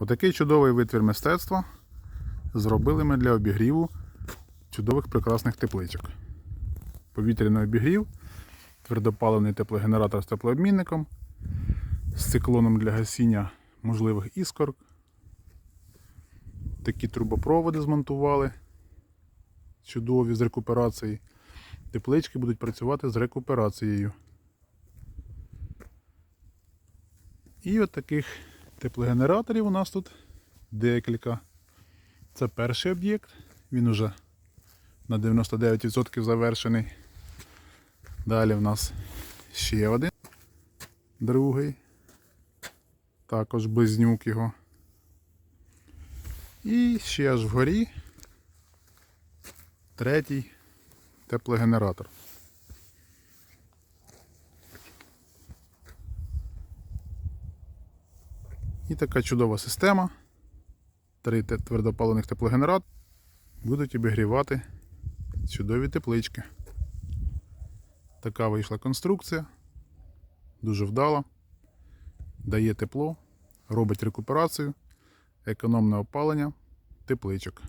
Отакий чудовий витвір мистецтва зробили ми для обігріву чудових прекрасних тепличок. Повітряний обігрів, твердопаливний теплогенератор з теплообмінником, з циклоном для гасіння можливих іскор. Такі трубопроводи змонтували. Чудові з рекуперації. Теплички будуть працювати з рекуперацією. І от таких теплогенераторів у нас тут декілька. Це перший об'єкт. Він уже на 99% завершений. Далі в нас ще один. Другий. Також близнюк його. І ще аж вгорі третій теплогенератор. І така чудова система. Три твердопалених теплогенерат будуть обігрівати чудові теплички. Така вийшла конструкція. Дуже вдала. Дає тепло, робить рекуперацію, економне опалення тепличок.